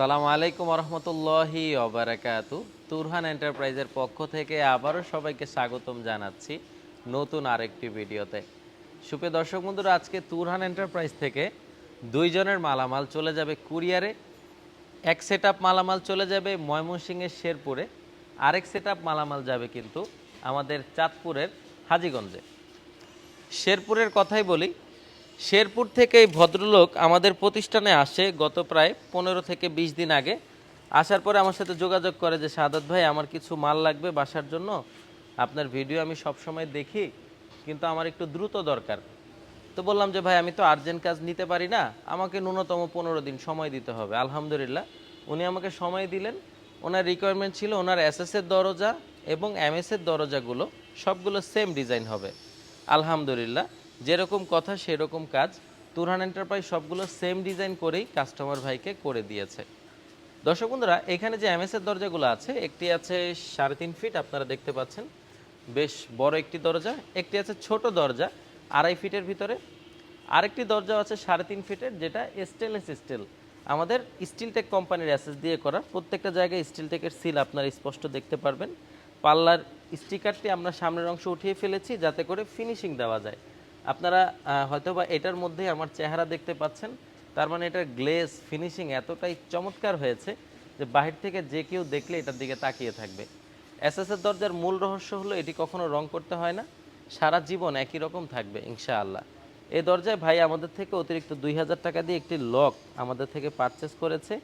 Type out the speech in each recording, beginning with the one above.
আসসালামু আলাইকুম রহমতুল্লাহি অবরাকাতু তুরহান এন্টারপ্রাইজের পক্ষ থেকে আবারও সবাইকে স্বাগতম জানাচ্ছি নতুন আরেকটি ভিডিওতে। সুপে দর্শক বন্ধুরা, আজকে তুরহান এন্টারপ্রাইজ থেকে দুইজনের মালামাল চলে যাবে কুরিয়ারে। এক সেট মালামাল চলে যাবে ময়মনসিংহের শেরপুরে। আরেক সেট মালামাল যাবে কিন্তু আমাদের চাঁদপুরের হাজীগঞ্জে। শেরপুরের কথাই বলি শেরপুর থেকে এই ভদ্রলোক আমাদের প্রতিষ্ঠানে আসে গত প্রায় পনেরো থেকে বিশ দিন আগে। আসার পরে আমার সাথে যোগাযোগ করে যে, সাদাত ভাই, আমার কিছু মাল লাগবে বাসার জন্য। আপনার ভিডিও আমি সব সময় দেখি, কিন্তু আমার একটু দ্রুত দরকার। তো বললাম যে, ভাই, আমি তো আর্জেন্ট কাজ নিতে পারি না। আমাকে ন্যূনতম পনেরো দিন সময় দিতে হবে। আলহামদুলিল্লাহ, উনি আমাকে সময় দিলেন। ওনার রিকোয়ারমেন্ট ছিল ওনার এসএস এর দরজা এবং এমএস এর দরজাগুলো সবগুলো সেম ডিজাইন হবে। আলহামদুলিল্লাহ যেরকম কথা, সেরকম কাজ। তুরহান এন্টারপ্রাইজ সবগুলো সেম ডিজাইন করেই কাস্টমার ভাইকে করে দিয়েছে। দর্শক বন্ধুরা, এখানে যে এমএস এর দরজাগুলো আছে, একটি আছে সাড়ে তিন ফিট আপনারা দেখতে পাচ্ছেন। বেশ বড় একটি দরজা, একটি আছে ছোট দরজা, আড়াই ফিটের ভিতরে। আরেকটি দরজা আছে সাড়ে তিন ফিটের, যেটা স্টেনলেস স্টিল আমাদের স্টিল টেক কোম্পানির অ্যাসেস দিয়ে করা। প্রত্যেকটা জায়গায় স্টিল টেকের সিল আপনারা স্পষ্ট দেখতে পারবেন। পাল্লার স্টিকারটি আমরা সামনের অংশ উঠিয়ে ফেলেছি, যাতে করে ফিনিশিং দেওয়া যায়। আপনারা হয়তোবা এটার মধ্যেই আমার চেহারা দেখতে পাচ্ছেন। তার মানে এটার গ্লেজ ফিনিশিং এতটাই চমৎকার হয়েছে যে বাহির থেকে যে কেউ দেখলে এটার দিকে তাকিয়ে থাকবে। এসএসের দরজার মূল রহস্য হলো, এটি কখনো রং করতে হয় না। সারা জীবন একই রকম থাকবে, ইনশাআল্লাহ। এই দরজায় ভাই আমাদের থেকে অতিরিক্ত দুই হাজার টাকা দিয়ে একটি লক আমাদের থেকে পারচেস করেছে।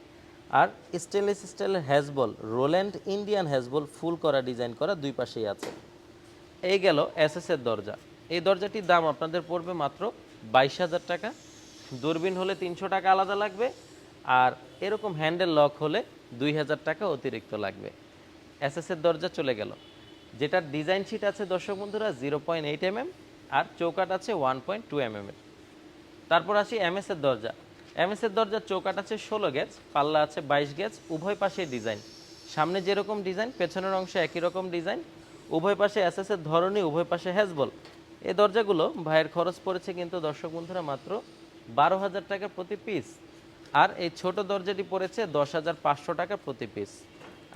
আর স্টেনলেস স্টিলের হ্যাজবল রোল্যান্ড ইন্ডিয়ান হ্যাজবল ফুল করা ডিজাইন করা দুই পাশেই আছে। এই গেল এসএস এর দরজা। এই দরজাটির দাম আপনাদের পড়বে মাত্র বাইশ হাজার টাকা। দূরবীন হলে তিনশো টাকা আলাদা লাগবে আর এরকম হ্যান্ডেল লক হলে দুই হাজার টাকা অতিরিক্ত লাগবে। এসএস এর দরজা চলে গেল। যেটার ডিজাইন শিট আছে দর্শক বন্ধুরা জিরো পয়েন্ট এইট এমএম আর চৌকাট আছে ওয়ান পয়েন্ট টু এমএম এর। তারপর আসি এমএস এর দরজা। এমএস এর দরজার চৌকাট আছে ষোলো গেজ, পাল্লা আছে বাইশ গেজ, উভয় পাশে ডিজাইন। সামনে যেরকম ডিজাইন, পেছনের অংশে একই রকম ডিজাইন। উভয় পাশে এসএস এর ধরনই, উভয় পাশে হ্যাজবল এই দরজাগুলো ভাইয়ের খরচ পড়েছে কিন্তু দর্শক বন্ধুরা মাত্র বারো হাজার টাকা প্রতি পিস আর এই ছোট দরজাটি পড়েছে দশ হাজার পাঁচশো টাকা প্রতি পিস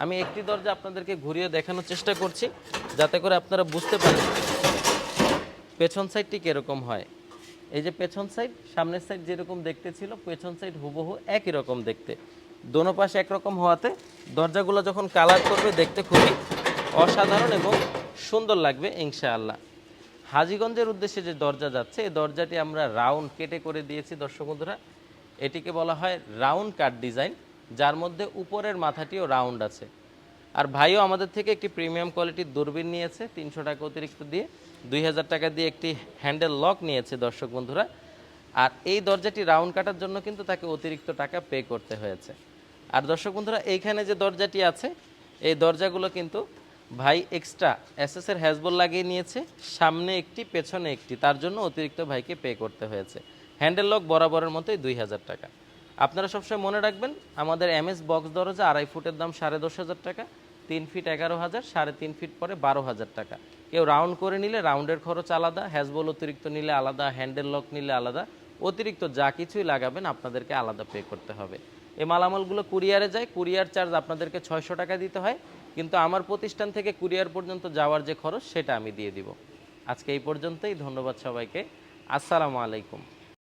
আমি একটি দরজা আপনাদেরকে ঘুরিয়ে দেখানোর চেষ্টা করছি, যাতে করে আপনারা বুঝতে পারেন পেছন সাইডটি কীরকম হয়। এই যে পেছন সাইড সামনের সাইড যেরকম দেখতে ছিল, পেছন সাইড হুবহু একই রকম দেখতে। দোনো পাশে একরকম হওয়াতে দরজাগুলো যখন কালার করবে দেখতে খুবই অসাধারণ এবং সুন্দর লাগবে, ইনশাআল্লাহ। হাজীগঞ্জের উদ্দেশ্যে যে দরজা যাচ্ছে, এই দরজাটি আমরা রাউন্ড কেটে করে দিয়েছি দর্শক বন্ধুরা। এটিকে বলা হয় রাউন্ড কাট ডিজাইন, যার মধ্যে উপরের মাথাটিও রাউন্ড আছে। আর ভাইও আমাদের থেকে একটি প্রিমিয়াম কোয়ালিটির দূরবীন নিয়েছে, তিনশো টাকা অতিরিক্ত দিয়ে। দুই হাজার টাকা দিয়ে একটি হ্যান্ডেল লক নিয়েছে দর্শক বন্ধুরা। আর এই দরজাটি রাউন্ড কাটার জন্য কিন্তু তাকে অতিরিক্ত টাকা পে করতে হয়েছে। আর দর্শক বন্ধুরা, এইখানে যে দরজাটি আছে, এই দরজাগুলো কিন্তু ভাই এক্সট্রা এর হ্যাজবল লাগিয়ে নিয়েছে, সামনে একটি, পেছনে একটি। তার জন্য অতিরিক্ত ভাইকে পে করতে হয়েছে। হ্যান্ডেল লক বরাবরের মতোই দুই হাজার টাকা। আপনারা সবসময় মনে রাখবেন, আমাদের এমএস বক্স দরজা আড়াই ফুটের দাম সাড়ে দশ হাজার টাকা, তিন ফিট এগারো হাজার, সাড়ে তিন ফিট পরে বারো হাজার টাকা। কেউ রাউন্ড করে নিলে রাউন্ডের খরচ আলাদা হ্যাজবল অতিরিক্ত নিলে আলাদা হ্যান্ডেল লক নিলে আলাদা। অতিরিক্ত যা কিছুই লাগাবেন, আপনাদেরকে আলাদা পে করতে হবে। এই মালামালগুলো কুরিয়ারে যায় কুরিয়ার চার্জ আপনাদেরকে ছয়শো টাকা দিতে হয়। কিন্তু আমার প্রতিষ্ঠান থেকে কুরিয়ার পর্যন্ত যাওয়ার যে খরচ, সেটা আমি দিয়ে দিব। আজকে এই পর্যন্তই, ধন্যবাদ সবাইকে। আসসালামু আলাইকুম।